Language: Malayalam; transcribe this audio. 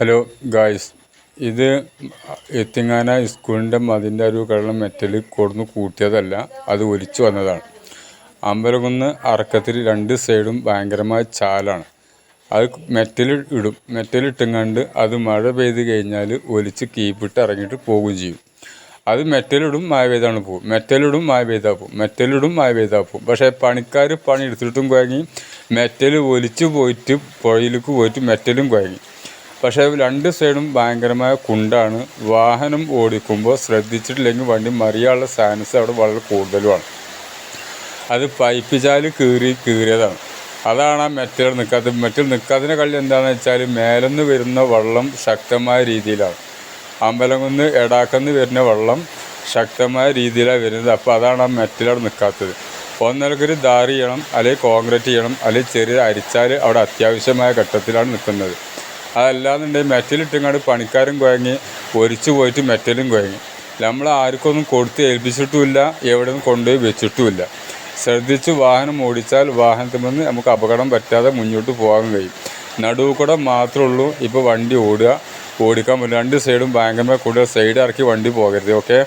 ഹലോ ഗായ്സ് ഇത് എത്തിങ്ങാന സ്കൂളിന്റെ മതിന്റെ ഒരു കള്ളം മെറ്റൽ കൊടുന്ന് കൂട്ടിയതല്ല അത് ഒലിച്ചു വന്നതാണ്. അമ്പലകുന്ന് അറക്കത്തിൽ രണ്ട് സൈഡും ഭയങ്കരമായ ചാലാണ്. അത് മെറ്റൽ ഇടും. മെറ്റൽ ഇട്ടുങ്ങാണ്ട് അത് മഴ പെയ്ത് കഴിഞ്ഞാൽ ഒലിച്ച് കീപ്പിട്ട് ഇറങ്ങിയിട്ട് പോവുകയും ചെയ്യും. അത് മെറ്റലിടും മഴ പെയ്താണ് പോകും മെറ്റലിടും മഴ പെയ്താൽ പോകും മെറ്റലിടും മഴ പെയ്താൽ പോകും പക്ഷേ പണിക്കാർ പണി എടുത്തിട്ടും കുഴങ്ങി മെറ്റൽ ഒലിച്ച് പോയിട്ട് പുഴയിലേക്ക് പോയിട്ട് മെറ്റലും കുഴങ്ങി. പക്ഷേ രണ്ട് സൈഡും ഭയങ്കരമായ കുണ്ടാണ്. വാഹനം ഓടിക്കുമ്പോൾ ശ്രദ്ധിച്ചിട്ടില്ലെങ്കിൽ വണ്ടി മറിയാനുള്ള ചാൻസ് അവിടെ വളരെ കൂടുതലുമാണ്. അത് പൈപ്പ് ചാൽ കീറി കീറിയതാണ്. അതാണ് ആ മെറ്റൽ നിൽക്കാത്തത്. മെറ്റൽ നിൽക്കാത്തതിന്റെ കളി എന്താണെന്ന് വെച്ചാൽ മേലെന്ന് വരുന്ന വെള്ളം ശക്തമായ രീതിയിലാണ്. അമ്പലംകുന്ന് എടാക്കെന്ന് വരുന്ന വെള്ളം ശക്തമായ രീതിയിലാണ് വരുന്നത്. അപ്പോൾ അതാണ് ആ മെറ്റലവിടെ നിൽക്കാത്തത്. ഒന്നിലക്കൊരു ദാറി ചെയ്യണം അല്ലെങ്കിൽ കോൺക്രീറ്റ് ചെയ്യണം അല്ലെങ്കിൽ ചെറിയ അരിച്ചാൽ അവിടെ അത്യാവശ്യമായ ഘട്ടത്തിലാണ് നിൽക്കുന്നത്. അതല്ലാന്നുണ്ടെങ്കിൽ മെറ്റലിട്ടിങ്ങാണ്ട് പണിക്കാരും കുഴങ്ങി ഒരിച്ചു പോയിട്ട് മെറ്റലും കുഴങ്ങി നമ്മൾ ആർക്കൊന്നും കൊടുത്ത് ഏൽപ്പിച്ചിട്ടുമില്ല എവിടെ നിന്ന് കൊണ്ടുപോയി വെച്ചിട്ടുമില്ല. ശ്രദ്ധിച്ച് വാഹനം ഓടിച്ചാൽ വാഹനത്തിൽ നിന്ന് നമുക്ക് അപകടം പറ്റാതെ മുന്നോട്ട് പോകാൻ കഴിയും. നടുവ് കൂടെ മാത്രമേ ഉള്ളൂ ഇപ്പോൾ വണ്ടി ഓടുക ഓടിക്കാൻ പറ്റും. രണ്ട് സൈഡും ഭയങ്കരമായി കൂടുതൽ സൈഡ് ഇറക്കി വണ്ടി പോകരുത് ഓക്കെ